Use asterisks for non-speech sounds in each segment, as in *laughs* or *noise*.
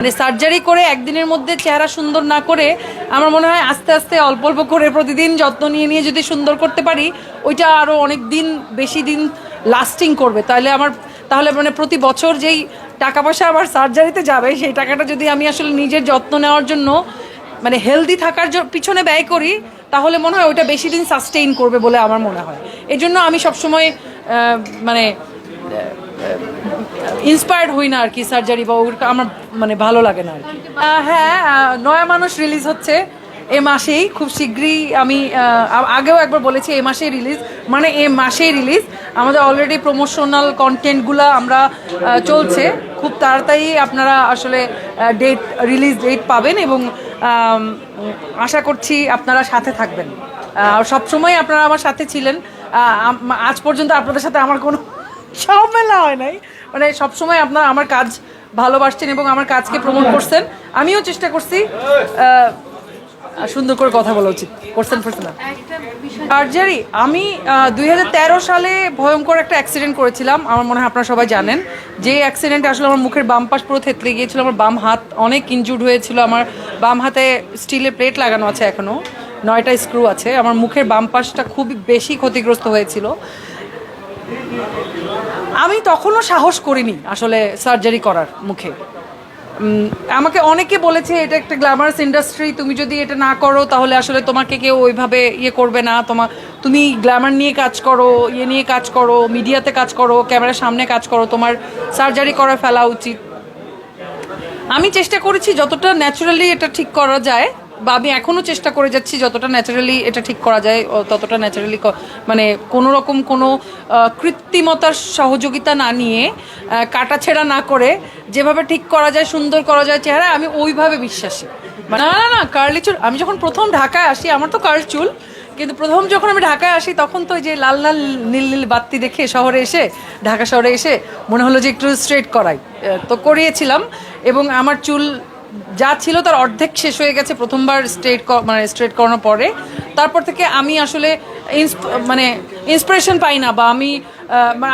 মানে সার্জারি করে একদিনের মধ্যে চেহারা সুন্দর না করে আমার মনে হয় আস্তে আস্তে অল্প অল্প করে প্রতিদিন যত্ন নিয়ে নিয়ে যদি সুন্দর করতে পারি, ওইটা আরও অনেক দিন বেশি দিন লাস্টিং করবে। তাহলে আমার, তাহলে মানে প্রতি বছর যেই টাকা পয়সা আমার সার্জারিতে যাবে, সেই টাকাটা যদি আমি আসলে নিজের যত্ন নেওয়ার জন্য মানে হেলদি থাকার পিছনে ব্যয় করি, তাহলে মনে হয় ওইটা বেশি দিন সাস্টেইন করবে বলে আমার মনে হয়। এই জন্য আমি সবসময় মানে ইন্সপায়ার্ড হই না আর কি সার্জারি বা ওগুলো, আমার মানে ভালো লাগে না আর কি। হ্যাঁ নয়া মানুষ রিলিজ হচ্ছে এ মাসেই, খুব শীঘ্রই আমি আগেও একবার বলেছি, এ মাসেই রিলিজ মানে এ মাসেই রিলিজ। আমাদের অলরেডি প্রমোশনাল কন্টেন্টগুলো আমরা চলছে। খুব তাড়াতাড়ি আপনারা আসলে ডেট রিলিজ ডেট পাবেন এবং আশা করছি আপনারা সাথে থাকবেন। সবসময় আপনারা আমার সাথে ছিলেন। আজ পর্যন্ত আপনাদের সাথে আমার কোনো ঝামেলা হয় নাই। মানে সবসময় আপনার আমার কাজ ভালোবাসছেন এবং আমার কাজকে প্রমোট করছেন। আমিও চেষ্টা করছি সুন্দর করে কথা বলা উচিত। করছেন করছেন না। সার্জারি আমি দু হাজার তেরো সালে ভয়ঙ্কর একটা অ্যাক্সিডেন্ট করেছিলাম। আমার মনে হয় আপনারা সবাই জানেন যে অ্যাক্সিডেন্টে আসলে আমার মুখের বাম পাশ পুরো থেতলে গিয়েছিল আমার বাম হাত অনেক ইনজুর্ড হয়েছিল। আমার বাম হাতে স্টিলের প্লেট লাগানো আছে এখনও নয়টা স্ক্রু আছে। আমার মুখের বাম পাশটা খুবই বেশি ক্ষতিগ্রস্ত হয়েছিল। আমি তখনও সাহস করিনি আসলে সার্জারি করার মুখে। আমাকে অনেকে বলেছে, এটা একটা গ্ল্যামারাস ইন্ডাস্ট্রি তুমি যদি এটা না করো, তাহলে আসলে তোমাকে কেউ ওইভাবে ইয়ে করবে না। তোমার তুমি গ্ল্যামার নিয়ে কাজ করো ইয়ে নিয়ে কাজ করো মিডিয়াতে কাজ করো ক্যামেরার সামনে কাজ করো, তোমার সার্জারি করা ফেলা উচিত। আমি চেষ্টা করেছি, যতটা ন্যাচারালি এটা ঠিক করা যায় বা আমি এখনও চেষ্টা করে যাচ্ছি যতটা ন্যাচারালি এটা ঠিক করা যায় ততটা ন্যাচারালি মানে কোনো রকম কোনো কৃত্রিমতার সহযোগিতা না নিয়ে কাটাছেঁড়া না করে যেভাবে ঠিক করা যায়, সুন্দর করা যায় চেহারা আমি ওইভাবে বিশ্বাসী। না না না কার্লি চুল, আমি যখন প্রথম ঢাকায় আসি, আমার তো কার্ল চুল, কিন্তু প্রথম যখন আমি ঢাকায় আসি, তখন তো যে লাল লাল, নীল নীল বাত্তি দেখে শহরে এসে, ঢাকা শহরে এসে মনে হলো যে একটু স্ট্রেট করাই। তো করিয়েছিলাম, এবং আমার চুল যা ছিল তার অর্ধেক শেষ হয়ে গেছে প্রথমবার স্ট্রেট মানে স্ট্রেট করানোর পরে। তারপর থেকে আমি আসলে মানে ইন্সপিরেশন পাই না বা আমি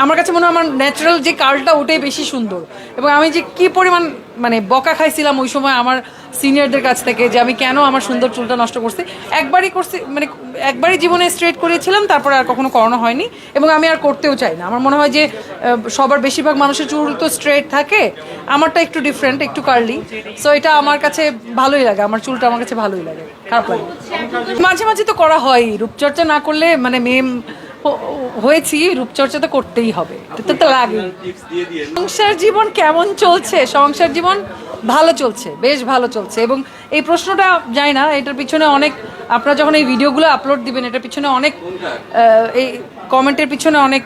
আমার কাছে মনে হয় আমার ন্যাচারাল যে কার্লটা ওটাই বেশি সুন্দর। এবং আমি যে কি পরিমাণ মানে বকা খাইছিলাম ওই সময় আমার সিনিয়রদের কাছ থেকে যে আমি কেন আমার সুন্দর চুলটা নষ্ট করছি। একবারই করছি মানে একবারই জীবনে স্ট্রেট করিয়েছিলাম, তারপরে আর কখনো করানো হয়নি এবং আমি আর করতেও চাই না। আমার মনে হয় যে সবার বেশিরভাগ মানুষের চুল তো স্ট্রেট থাকে, আমারটা একটু ডিফারেন্ট একটু কার্লি সো এটা আমার কাছে ভালোই লাগে, আমার চুলটা আমার কাছে ভালোই লাগে, খারাপ লাগে মাঝে মাঝে তো করা হয় রূপচর্চা না করলে মানে মেম হয়েছি রূপচর্চা তো করতেই হবে। এটা তো লাগে সংসার জীবন কেমন চলছে? সংসার জীবন ভালো চলছে বেশ ভালো চলছে। এবং এই প্রশ্নটা যায় না এটার পিছনে অনেক আপনারা যখন এই ভিডিওগুলো আপলোড দিবেন এটার পিছনে অনেক এই কমেন্টের পিছনে অনেক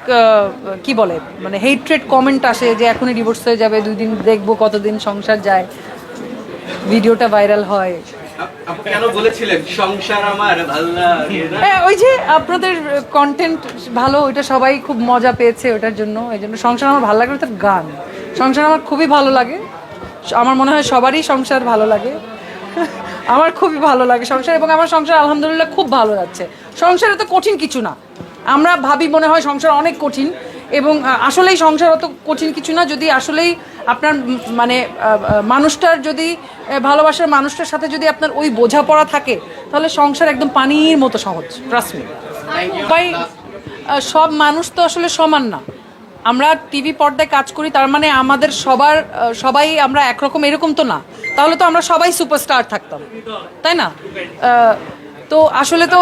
কি বলে মানে হেট্রেড কমেন্ট আসে যে এখনই ডিভোর্স হয়ে যাবে দুই দিন দেখব কতদিন সংসার যায়। ভিডিওটা ভাইরাল হয়। হ্যাঁ ওই যে আপনাদের কন্টেন্ট ভালো, ওইটা সবাই খুব মজা পেয়েছে জন্য জন্য সংসার আমার ভালো লাগে ওটার গান। সংসার আমার খুবই ভালো লাগে। আমার মনে হয় সবারই সংসার ভালো লাগে। *laughs* আমার খুবই ভালো লাগে সংসার এবং আমার সংসার আলহামদুলিল্লাহ খুব ভালো যাচ্ছে। সংসার এত কঠিন কিছু না। আমরা ভাবি মনে হয় সংসার অনেক কঠিন এবং আসলেই সংসার অত কঠিন কিছু না যদি আসলেই আপনার মানে মানুষটার যদি ভালোবাসার মানুষটার সাথে যদি আপনার ওই বোঝাপড়া থাকে তাহলে সংসার একদম পানির মতো সহজ সবাই আহ, সব মানুষ তো আসলে সমান না। আমরা টিভি পর্দায় কাজ করি তার মানে আমাদের সবার সবাই আমরা একরকম এরকম তো না। তাহলে তো আমরা সবাই সুপারস্টার থাকতাম। তাই না? তো আসলে তো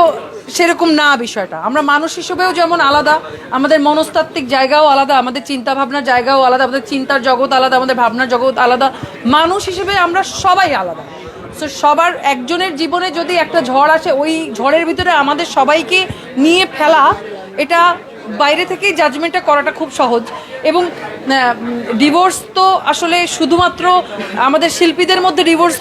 সেরকম না বিষয়টা। আমরা মানুষ হিসেবেও যেমন আলাদা, আমাদের মনস্তাত্ত্বিক জায়গাও আলাদা, আমাদের চিন্তা ভাবনার জায়গাও আলাদা, আমাদের চিন্তার জগৎ আলাদা, আমাদের ভাবনার জগৎ আলাদা। মানুষ হিসেবে আমরা সবাই আলাদা। তো সবার একজনের জীবনে যদি একটা ঝড় আসে, ওই ঝড়ের ভিতরে আমাদের সবাইকে নিয়ে ফেলা, এটা বাইরে থেকেই জাজমেন্টটা করাটা খুব সহজ। এবং ডিভোর্স তো আসলে শুধুমাত্র আমাদের শিল্পীদের মধ্যে ডিভোর্স